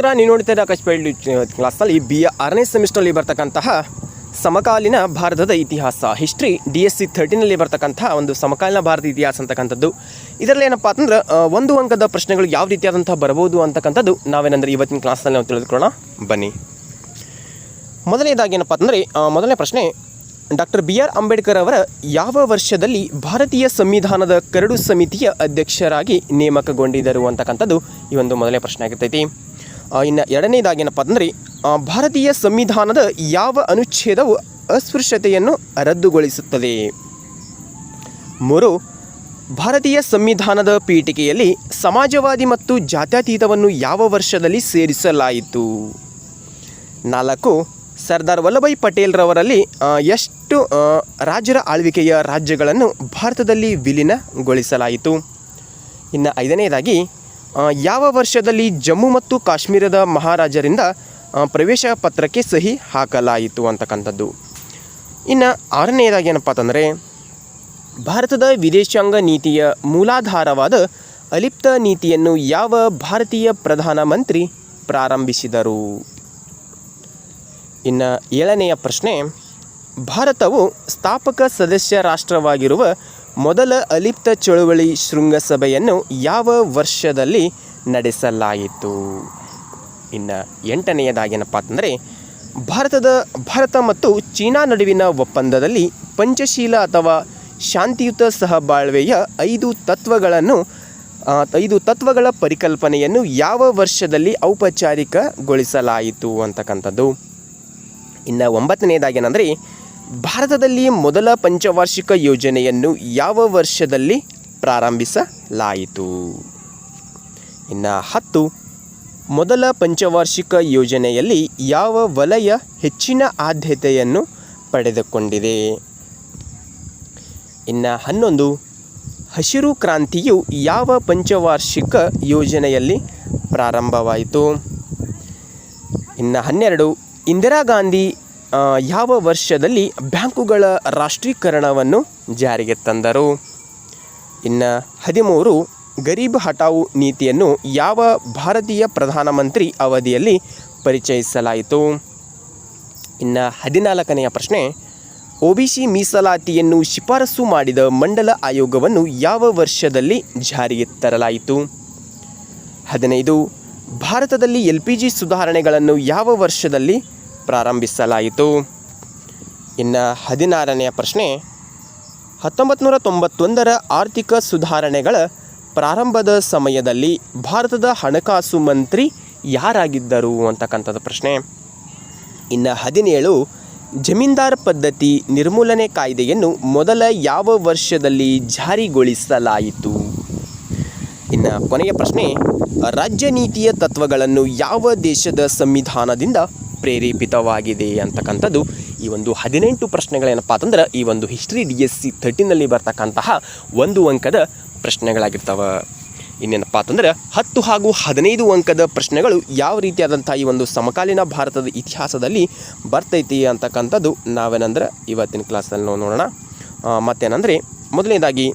ನಮಸ್ಕಾರ ನೀವು ನೋಡ್ತಾ ಆಕಾಶ್ ಪೈಲ್ಡ್ ಕ್ಲಾಸ್ನಲ್ಲಿ ಬಿ ಎ ಆರನೇ ಸೆಮಿಸ್ಟ್ರಲ್ಲಿ ಬರ್ತಕ್ಕಂತಹ ಸಮಕಾಲೀನ ಭಾರತದ ಇತಿಹಾಸ ಹಿಸ್ಟ್ರಿ ಡಿ ಎಸ್ ಸಿ ಥರ್ಟಿನಲ್ಲಿ ಬರ್ತಕ್ಕಂತಹ ಒಂದು ಸಮಕಾಲೀನ ಭಾರತ ಇತಿಹಾಸ ಅಂತಕ್ಕಂಥದ್ದು. ಇದರಲ್ಲಿ ಏನಪ್ಪ ಅಂತಂದ್ರೆ ಒಂದು ಅಂಕದ ಪ್ರಶ್ನೆಗಳು ಯಾವ ರೀತಿಯಾದಂಥ ಬರಬಹುದು ಅಂತಕ್ಕಂಥದ್ದು ನಾವೇನಂದ್ರೆ ಇವತ್ತಿನ ಕ್ಲಾಸ್ನಲ್ಲಿ ನಾವು ತಿಳಿದುಕೊಳ್ಳೋಣ. ಬನ್ನಿ. ಮೊದಲನೇದಾಗಿ ಏನಪ್ಪ ಅಂತಂದರೆ ಮೊದಲನೇ ಪ್ರಶ್ನೆ, ಡಾಕ್ಟರ್ ಬಿ ಆರ್ ಅಂಬೇಡ್ಕರ್ ಅವರ ಯಾವ ವರ್ಷದಲ್ಲಿ ಭಾರತೀಯ ಸಂವಿಧಾನದ ಕರಡು ಸಮಿತಿಯ ಅಧ್ಯಕ್ಷರಾಗಿ ನೇಮಕಗೊಂಡಿದ್ದರು ಅಂತಕ್ಕಂಥದ್ದು ಈ ಒಂದು ಮೊದಲನೇ ಪ್ರಶ್ನೆ ಆಗಿರ್ತೈತಿ. ಇನ್ನು ಎರಡನೇದಾಗಿ ಏನಪ್ಪ ಅಂದರೆ ಭಾರತೀಯ ಸಂವಿಧಾನದ ಯಾವ ಅನುಚ್ಛೇದವು ಅಸ್ಪೃಶ್ಯತೆಯನ್ನು ರದ್ದುಗೊಳಿಸುತ್ತದೆ? ಮೂರು, ಭಾರತೀಯ ಸಂವಿಧಾನದ ಪೀಠಿಕೆಯಲ್ಲಿ ಸಮಾಜವಾದಿ ಮತ್ತು ಜಾತ್ಯತೀತವನ್ನು ಯಾವ ವರ್ಷದಲ್ಲಿ ಸೇರಿಸಲಾಯಿತು? ನಾಲ್ಕು, ಸರ್ದಾರ್ ವಲ್ಲಭಾಯ್ ಪಟೇಲ್ರವರಲ್ಲಿ ಎಷ್ಟು ರಾಜರ ಆಳ್ವಿಕೆಯ ರಾಜ್ಯಗಳನ್ನು ಭಾರತದಲ್ಲಿ ವಿಲೀನಗೊಳಿಸಲಾಯಿತು? ಇನ್ನು ಐದನೇದಾಗಿ ಯಾವ ವರ್ಷದಲ್ಲಿ ಜಮ್ಮು ಮತ್ತು ಕಾಶ್ಮೀರದ ಮಹಾರಾಜರಿಂದ ಪ್ರವೇಶ ಪತ್ರಕ್ಕೆ ಸಹಿ ಹಾಕಲಾಯಿತು ಅಂತಕ್ಕಂಥದ್ದು. ಇನ್ನು ಆರನೆಯದಾಗಿ ಏನಪ್ಪ ಅಂತಂದರೆ, ಭಾರತದ ವಿದೇಶಾಂಗ ನೀತಿಯ ಮೂಲಾಧಾರವಾದ ಅಲಿಪ್ತ ನೀತಿಯನ್ನು ಯಾವ ಭಾರತೀಯ ಪ್ರಧಾನಮಂತ್ರಿ ಪ್ರಾರಂಭಿಸಿದರು? ಇನ್ನು ಏಳನೆಯ ಪ್ರಶ್ನೆ, ಭಾರತವು ಸ್ಥಾಪಕ ಸದಸ್ಯ ರಾಷ್ಟ್ರವಾಗಿರುವ ಮೊದಲ ಅಲಿಪ್ತ ಚಳುವಳಿ ಶೃಂಗಸಭೆಯನ್ನು ಯಾವ ವರ್ಷದಲ್ಲಿ ನಡೆಸಲಾಯಿತು? ಇನ್ನು ಎಂಟನೆಯದಾಗೇನಪ್ಪ ಅಂತಂದರೆ, ಭಾರತದ, ಭಾರತ ಮತ್ತು ಚೀನಾ ನಡುವಿನ ಒಪ್ಪಂದದಲ್ಲಿ ಪಂಚಶೀಲ ಅಥವಾ ಶಾಂತಿಯುತ ಸಹಬಾಳ್ವೆಯ ಐದು ತತ್ವಗಳನ್ನು ಐದು ತತ್ವಗಳ ಪರಿಕಲ್ಪನೆಯನ್ನು ಯಾವ ವರ್ಷದಲ್ಲಿ ಔಪಚಾರಿಕಗೊಳಿಸಲಾಯಿತು ಅಂತಕ್ಕಂಥದ್ದು. ಇನ್ನು ಒಂಬತ್ತನೇದಾಗೇನೆಂದರೆ ಭಾರತದಲ್ಲಿ ಮೊದಲ ಪಂಚವಾರ್ಷಿಕ ಯೋಜನೆಯನ್ನು ಯಾವ ವರ್ಷದಲ್ಲಿ ಪ್ರಾರಂಭಿಸಲಾಯಿತು? ಇನ್ನು ಹತ್ತು. ಮೊದಲ ಪಂಚವಾರ್ಷಿಕ ಯೋಜನೆಯಲ್ಲಿ ಯಾವ ವಲಯ ಹೆಚ್ಚಿನ ಆದ್ಯತೆಯನ್ನು ಪಡೆದುಕೊಂಡಿದೆ? ಇನ್ನು ಹನ್ನೊಂದು. ಹಸಿರು ಕ್ರಾಂತಿಯು ಯಾವ ಪಂಚವಾರ್ಷಿಕ ಯೋಜನೆಯಲ್ಲಿ ಪ್ರಾರಂಭವಾಯಿತು? ಇನ್ನು ಹನ್ನೆರಡು. ಇಂದಿರಾ ಗಾಂಧಿ ಯಾವ ವರ್ಷದಲ್ಲಿ ಬ್ಯಾಂಕುಗಳ ರಾಷ್ಟ್ರೀಕರಣವನ್ನು ಜಾರಿಗೆ ತಂದರು? ಇನ್ನು ಹದಿಮೂರು ಗರೀಬ್ ಹಟಾವು ನೀತಿಯನ್ನು ಯಾವ ಭಾರತೀಯ ಪ್ರಧಾನಮಂತ್ರಿ ಅವಧಿಯಲ್ಲಿ ಪರಿಚಯಿಸಲಾಯಿತು? ಇನ್ನು ಹದಿನಾಲ್ಕನೆಯ ಪ್ರಶ್ನೆ, ಒ ಬಿ ಸಿ ಮೀಸಲಾತಿಯನ್ನು ಶಿಫಾರಸು ಮಾಡಿದ ಮಂಡಲ ಆಯೋಗವನ್ನು ಯಾವ ವರ್ಷದಲ್ಲಿ ಜಾರಿಗೆ ತರಲಾಯಿತು? ಹದಿನೈದು, ಭಾರತದಲ್ಲಿ ಎಲ್ ಪಿ ಜಿ ಸುಧಾರಣೆಗಳನ್ನು ಯಾವ ವರ್ಷದಲ್ಲಿ ಪ್ರಾರಂಭಿಸಲಾಯಿತು. ಇನ್ನು ಹದಿನಾರನೆಯ ಪ್ರಶ್ನೆ ಹತ್ತೊಂಬತ್ತು ನೂರ ತೊಂಬತ್ತೊಂದರ ಆರ್ಥಿಕ ಸುಧಾರಣೆಗಳ ಪ್ರಾರಂಭದ ಸಮಯದಲ್ಲಿ ಭಾರತದ ಹಣಕಾಸು ಮಂತ್ರಿ ಯಾರಾಗಿದ್ದರು ಅಂತಕ್ಕಂಥದ್ದು ಪ್ರಶ್ನೆ. ಇನ್ನು ಹದಿನೇಳು, ಜಮೀನ್ದಾರ್ ಪದ್ಧತಿ ನಿರ್ಮೂಲನೆ ಕಾಯ್ದೆಯನ್ನು ಮೊದಲ ಯಾವ ವರ್ಷದಲ್ಲಿ ಜಾರಿಗೊಳಿಸಲಾಯಿತು? ಇನ್ನು ಕೊನೆಯ ಪ್ರಶ್ನೆ, ರಾಜ್ಯ ನೀತಿಯ ತತ್ವಗಳನ್ನು ಯಾವ ದೇಶದ ಸಂವಿಧಾನದಿಂದ ಪ್ರೇರೇಪಿತವಾಗಿದೆ ಅಂತಕ್ಕಂಥದ್ದು ಈ ಒಂದು ಹದಿನೆಂಟು ಪ್ರಶ್ನೆಗಳೇನಪ್ಪ ಅಂತಂದ್ರೆ ಈ ಒಂದು ಹಿಸ್ಟ್ರಿ ಡಿ ಎಸ್ ಸಿ ಥರ್ಟಿನಲ್ಲಿ ಬರ್ತಕ್ಕಂತಹ ಒಂದು ಅಂಕದ ಪ್ರಶ್ನೆಗಳಾಗಿರ್ತವೆ. ಇನ್ನೇನಪ್ಪ ಅಂತಂದ್ರೆ ಹತ್ತು ಹಾಗೂ ಹದಿನೈದು ಅಂಕದ ಪ್ರಶ್ನೆಗಳು ಯಾವ ರೀತಿಯಾದಂಥ ಈ ಒಂದು ಸಮಕಾಲೀನ ಭಾರತದ ಇತಿಹಾಸದಲ್ಲಿ ಬರ್ತೈತಿ ಅಂತಕ್ಕಂಥದ್ದು ನಾವೇನಂದ್ರೆ ಇವತ್ತಿನ ಕ್ಲಾಸಲ್ಲಿ ನಾವು ನೋಡೋಣ. ಮತ್ತೇನಂದರೆ ಮೊದಲನೇದಾಗಿ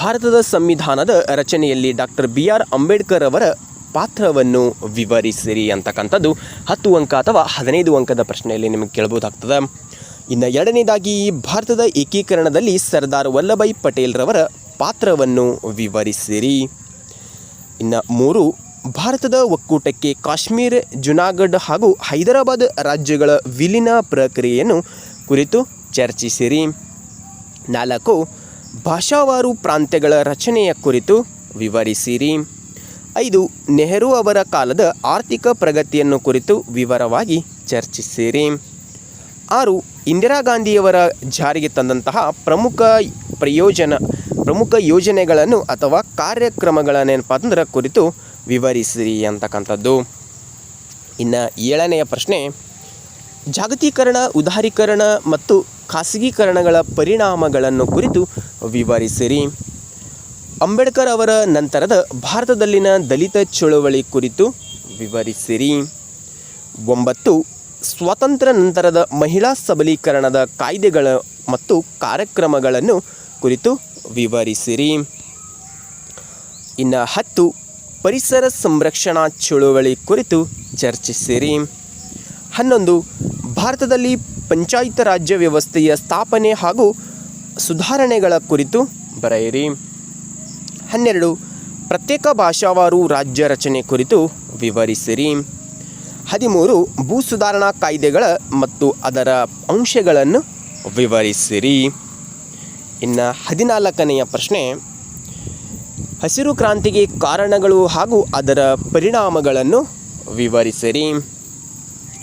ಭಾರತದ ಸಂವಿಧಾನದ ರಚನೆಯಲ್ಲಿ ಡಾಕ್ಟರ್ ಬಿ ಆರ್ ಅಂಬೇಡ್ಕರ್ ಅವರ ಪಾತ್ರವನ್ನು ವಿವರಿಸಿರಿ ಅಂತಕ್ಕಂಥದ್ದು ಹತ್ತು ಅಂಕ ಅಥವಾ ಹದಿನೈದು ಅಂಕದ ಪ್ರಶ್ನೆಯಲ್ಲಿ ನಿಮಗೆ ಕೇಳ್ಬೋದಾಗ್ತದೆ ಇನ್ನು ಎರಡನೇದಾಗಿ, ಭಾರತದ ಏಕೀಕರಣದಲ್ಲಿ ಸರ್ದಾರ್ ವಲ್ಲಭಾಯಿ ಪಟೇಲ್ರವರ ಪಾತ್ರವನ್ನು ವಿವರಿಸಿರಿ. ಇನ್ನು ಮೂರು, ಭಾರತದ ಒಕ್ಕೂಟಕ್ಕೆ ಕಾಶ್ಮೀರ, ಜುನಾಗಢ್ ಹಾಗೂ ಹೈದರಾಬಾದ್ ರಾಜ್ಯಗಳ ವಿಲೀನ ಪ್ರಕ್ರಿಯೆಯನ್ನು ಕುರಿತು ಚರ್ಚಿಸಿರಿ. ನಾಲ್ಕು, ಭಾಷಾವಾರು ಪ್ರಾಂತ್ಯಗಳ ರಚನೆಯ ಕುರಿತು ವಿವರಿಸಿರಿ. ಐದು, ನೆಹರು ಅವರ ಕಾಲದ ಆರ್ಥಿಕ ಪ್ರಗತಿಯನ್ನು ಕುರಿತು ವಿವರವಾಗಿ ಚರ್ಚಿಸಿರಿ. ಆರು, ಇಂದಿರಾ ಗಾಂಧಿಯವರ ಜಾರಿಗೆ ತಂದಂತಹ ಪ್ರಮುಖ ಪ್ರಯೋಜನ, ಪ್ರಮುಖ ಯೋಜನೆಗಳನ್ನು ಅಥವಾ ಕಾರ್ಯಕ್ರಮಗಳನ್ನೇನಪ್ಪ ಅಂದ್ರೆ ಕುರಿತು ವಿವರಿಸಿರಿ ಅಂತಕ್ಕಂಥದ್ದು. ಇನ್ನು ಏಳನೆಯ ಪ್ರಶ್ನೆ, ಜಾಗತೀಕರಣ, ಉದಾರೀಕರಣ ಮತ್ತು ಖಾಸಗೀಕರಣಗಳ ಪರಿಣಾಮಗಳನ್ನು ಕುರಿತು ವಿವರಿಸಿರಿ. ಅಂಬೇಡ್ಕರ್ ಅವರ ನಂತರದ ಭಾರತದಲ್ಲಿನ ದಲಿತ ಚಳುವಳಿ ಕುರಿತು ವಿವರಿಸಿರಿ. ಒಂಬತ್ತು, ಸ್ವಾತಂತ್ರ್ಯ ನಂತರದ ಮಹಿಳಾ ಸಬಲೀಕರಣದ ಕಾಯ್ದೆಗಳ ಮತ್ತು ಕಾರ್ಯಕ್ರಮಗಳನ್ನು ಕುರಿತು ವಿವರಿಸಿರಿ. ಇನ್ನು ಹತ್ತು, ಪರಿಸರ ಸಂರಕ್ಷಣಾ ಚಳುವಳಿ ಕುರಿತು ಚರ್ಚಿಸಿರಿ. ಹನ್ನೊಂದು, ಭಾರತದಲ್ಲಿ ಪಂಚಾಯತ್ ರಾಜ್ಯ ವ್ಯವಸ್ಥೆಯ ಸ್ಥಾಪನೆ ಹಾಗೂ ಸುಧಾರಣೆಗಳ ಕುರಿತು ಬರೆಯಿರಿ. ಹನ್ನೆರಡು. ಪ್ರತ್ಯೇಕ ಭಾಷಾವಾರು ರಾಜ್ಯ ರಚನೆ ಕುರಿತು ವಿವರಿಸಿರಿ. ಹದಿಮೂರು. ಭೂ ಸುಧಾರಣಾ ಕಾಯ್ದೆಗಳ ಮತ್ತು ಅದರ ಅಂಶಗಳನ್ನು ವಿವರಿಸಿರಿ. ಇನ್ನು ಹದಿನಾಲ್ಕನೆಯ ಪ್ರಶ್ನೆ. ಹಸಿರು ಕ್ರಾಂತಿಗೆ ಕಾರಣಗಳು ಹಾಗೂ ಅದರ ಪರಿಣಾಮಗಳನ್ನು ವಿವರಿಸಿರಿ.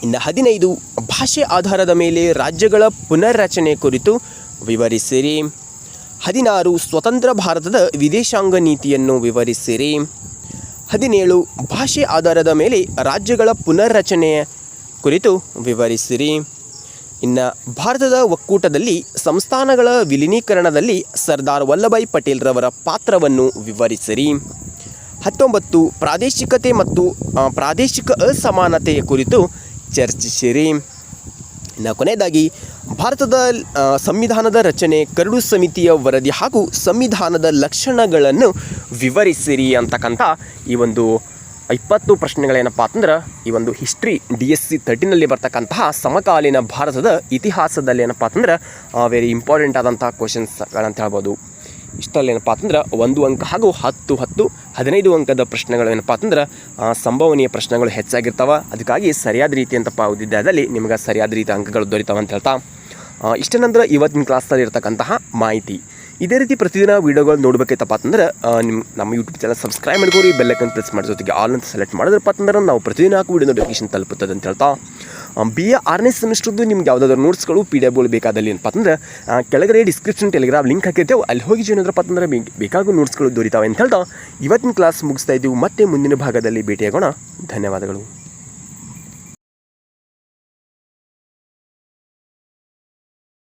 ಇನ್ನು ಹದಿನೈದು. ಭಾಷೆ ಆಧಾರದ ಮೇಲೆ ರಾಜ್ಯಗಳ ಪುನರ್ರಚನೆ ಕುರಿತು ವಿವರಿಸಿರಿ. ಹದಿನಾರು ಸ್ವತಂತ್ರ ಭಾರತದ ವಿದೇಶಾಂಗ ನೀತಿಯನ್ನು ವಿವರಿಸಿರಿ. ಹದಿನೇಳು, ಭಾಷೆ ಆಧಾರದ ಮೇಲೆ ರಾಜ್ಯಗಳ ಪುನರ್ರಚನೆಯ ಕುರಿತು ವಿವರಿಸಿರಿ. ಇನ್ನು ಭಾರತದ ಒಕ್ಕೂಟದಲ್ಲಿ ಸಂಸ್ಥಾನಗಳ ವಿಲೀನೀಕರಣದಲ್ಲಿ ಸರ್ದಾರ್ ವಲ್ಲಭಾಯ್ ಪಟೇಲ್ರವರ ಪಾತ್ರವನ್ನು ವಿವರಿಸಿರಿ. ಹತ್ತೊಂಬತ್ತು, ಪ್ರಾದೇಶಿಕತೆ ಮತ್ತು ಪ್ರಾದೇಶಿಕ ಅಸಮಾನತೆಯ ಕುರಿತು ಚರ್ಚಿಸಿರಿ. ಇನ್ನು ಕೊನೆಯದಾಗಿ ಭಾರತದ ಸಂವಿಧಾನದ ರಚನೆ ಕರಡು ಸಮಿತಿಯ ವರದಿ ಹಾಗೂ ಸಂವಿಧಾನದ ಲಕ್ಷಣಗಳನ್ನು ವಿವರಿಸಿರಿ ಅಂತಕ್ಕಂಥ ಈ ಒಂದು ಇಪ್ಪತ್ತು ಪ್ರಶ್ನೆಗಳೇನಪ್ಪ ಅಂತಂದ್ರೆ, ಈ ಒಂದು ಹಿಸ್ಟ್ರಿ ಡಿ ಎಸ್ ಸಿ ತರ್ಟಿನಲ್ಲಿ ಬರ್ತಕ್ಕಂತಹ ಸಮಕಾಲೀನ ಭಾರತದ ಇತಿಹಾಸದಲ್ಲಿ ಏನಪ್ಪ ಅಂತಂದ್ರೆ ವೆರಿ ಇಂಪಾರ್ಟೆಂಟ್ ಆದಂಥ ಕ್ವಶನ್ಸ್ಗಳಂತ ಹೇಳ್ಬೋದು. ಇಷ್ಟಲ್ಲಿ ಏನಪ್ಪ ಅಂತಂದ್ರೆ, ಒಂದು ಅಂಕ ಹಾಗೂ ಹತ್ತು ಹತ್ತು, ಹದಿನೈದು ಅಂಕದ ಪ್ರಶ್ನೆಗಳು ಏನಪ್ಪ ಅಂತಂದ್ರೆ ಸಂಭವನೀಯ ಪ್ರಶ್ನೆಗಳು ಹೆಚ್ಚಾಗಿರ್ತಾವೆ. ಅದಕ್ಕಾಗಿ ಸರಿಯಾದ ರೀತಿ ಅಂತಪ್ಪ ಓದಿದ್ದಾದಲ್ಲಿ ನಿಮ್ಗೆ ಸರಿಯಾದ ರೀತಿ ಅಂಕಗಳು ದೊರೀತಾವೆ ಅಂತ ಹೇಳ್ತಾ ಆ, ಇಷ್ಟ ನಂತರ ಇವತ್ತಿನ ಕ್ಲಾಸ್ನಲ್ಲಿ ಇರತಕ್ಕಂತಹ ಮಾಹಿತಿ. ಇದೇ ರೀತಿ ಪ್ರತಿದಿನ ವೀಡಿಯೋಗಳು ನೋಡಬೇಕಾಯ್ತಪ್ಪ ಅಂತಂದ್ರೆ ನಿಮ್ಮ ನಮ್ಮ ಯೂಟ್ಯೂಬ್ ಚಾನಲ್ ಸಬ್ಸ್ಕ್ರೈಬ್ ಮಾಡ್ಕೋರಿ ಬೆಲ್ಲೈಕನ್ ಪ್ರೆಸ್ ಮಾಡೋ ಜೊತೆಗೆ ಆಲ್ ಅಂತ ಸೆಲೆಕ್ಟ್ ಮಾಡಿದ್ರಪ್ಪ ಅಂತಂದ್ರೆ ನಾವು ಪ್ರತಿದಿನ ಹಾಕಿ ವೀಡಿಯೋ ನೋಟಿಫಿಕೇಶನ್ ತಲುಪುತ್ತದೆ ಅಂತ ಹೇಳ್ತಾ. ಬಿ ಎ ಆರನೇ ಸೆಮಿಸ್ಟ್ರದ್ದು ನಿಮ್ಗೆ ಯಾವುದಾದ್ರು ನೋಟ್ಸ್ಗಳು ಪಿ ಡಿ ಎಫ್ಗಳು ಬೇಕಾದಲ್ಲಿ ಏನಪ್ಪ ಅಂತಂದ್ರೆ ಕೆಳಗಡೆ ಡಿಸ್ಕ್ರಿಪ್ಷನ್ ಟೆಲಿಗ್ರಾಮ್ ಲಿಂಕ್ ಹಾಕಿರ್ತೇವೆ ಅಲ್ಲಿ ಹೋಗಿ ಆದ್ರಪ್ಪ ಅಂತಂದ್ರೆ ಬೇಕ್- ಬೇಕಾಗೋ ನೋಟ್ಸ್ಗಳು ದೊರೀತಾವೆ ಅಂತ ಹೇಳ್ತಾ. ಇವತ್ತಿನ ಕ್ಲಾಸ್ ಮುಗಿಸ್ತಾ ಇದ್ದೀವಿ. ಮತ್ತೆ ಮುಂದಿನ ಭಾಗದಲ್ಲಿ ಭೇಟಿಯಾಗೋಣ. ಧನ್ಯವಾದಗಳು.